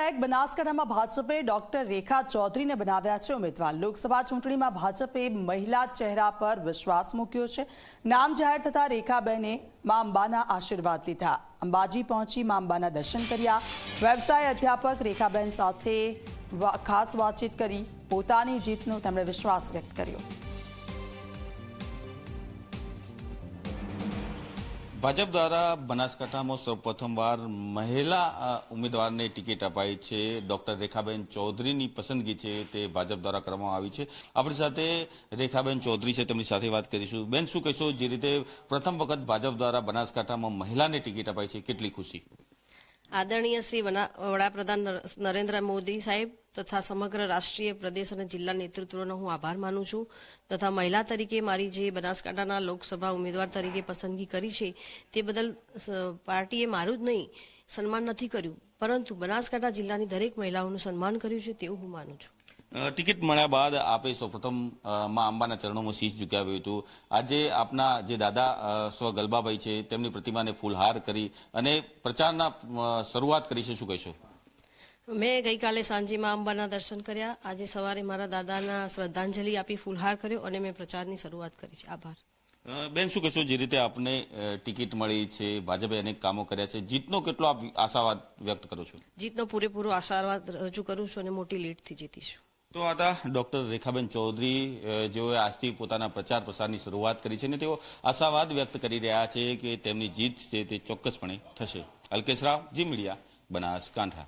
Back બનાસકાંઠામાં ભાજપે doctor રેખા ચૌધરીને બનાવ્યા છે ઉમેદવાર. લોકસભા ચૂંટણીમાં ભાજપે મહિલા ચહેરા પર વિશ્વાસ મૂક્યો છે. નામ જાહેર થતાં રેખાબેને મા અંબાના આશીર્વાદ લીધા. અંબાજી પહોંચી મા અંબાના દર્શન કર્યા. વ્યવસાય અધ્યાપક રેખાબેન સાથે ખાસ વાતચીત કરી પોતાની જીતનો તેમણે વિશ્વાસ વ્યક્ત કર્યો. ભાજપ દ્વારા બનાસકાંઠામાં સૌપ્રથમવાર મહિલા ઉમેદવારને ટિકિટ અપાઈ છે. ડોક્ટર રેખાબેન ચૌધરીની પસંદગી છે તે ભાજપ દ્વારા કરવામાં આવી છે. આપણી સાથે રેખાબેન ચૌધરી છે, તેમની સાથે વાત કરીશું. બેન, શું કહેશો? જે રીતે પ્રથમ વખત ભાજપ દ્વારા બનાસકાંઠામાં મહિલાને ટિકિટ અપાઈ છે, કેટલી ખુશી? આદરણીય શ્રી વડાપ્રધાન નરેન્દ્ર મોદી સાહેબ તથા સમગ્ર રાષ્ટ્રીય પ્રદેશ અને જિલ્લા નેતૃત્વનો હું આભાર માનું છું તથા મહિલા તરીકે મારી જે બનાસકાંઠાના લોકસભા ઉમેદવાર તરીકે પસંદગી કરી છે તે બદલ પાર્ટીએ મારું જ નહીં સન્માન નથી કર્યું. પરંતુ બનાસકાંઠા જિલ્લાની દરેક મહિલાઓનું સન્માન કર્યું છે તેવું હું માનું છું. ટિકિટ મળ્યા બાદ આપે સૌપ્રથમમાં અંબાના ચરણોમાં શીશ ઝુકાવ્યું હતું. આજે આપના જે દાદા સ્વ ગલબાભાઈ છે તેમની પ્રતિમાને ફૂલહાર કરી અને પ્રચારના શરૂઆત કરી છે. શું કહેશો? મેં ગઈકાલે સાંજે માં અંબાના દર્શન કર્યા. આજે સવારે મારા દાદાના શ્રદ્ધાંજલિ આપી ફૂલહાર કર્યો અને મેં પ્રચારની શરૂઆત કરી છે. આભાર. બેન શું કહેશો? જે રીતે આપને ટિકિટ મળી છે ભાજપે અનેક કામો કર્યા છે. જીતનો કેટલો આશાવાદ વ્યક્ત કરો છો? જીતનો પૂરેપૂરો આશાવાદ રજૂ કરું છું અને મોટી લીડથી જીતીશું. તો હતા ડોક્ટર રેખાબેન ચૌધરી જેઓએ આજથી પોતાના પ્રચાર પ્રસારની શરૂઆત કરી છે અને તેઓ આશાવાદ વ્યક્ત કરી રહ્યા છે કે તેમની જીત છે તે ચોક્કસપણે થશે. અલ્કેશ રાવ, જી મીડિયા, બનાસકાંઠા.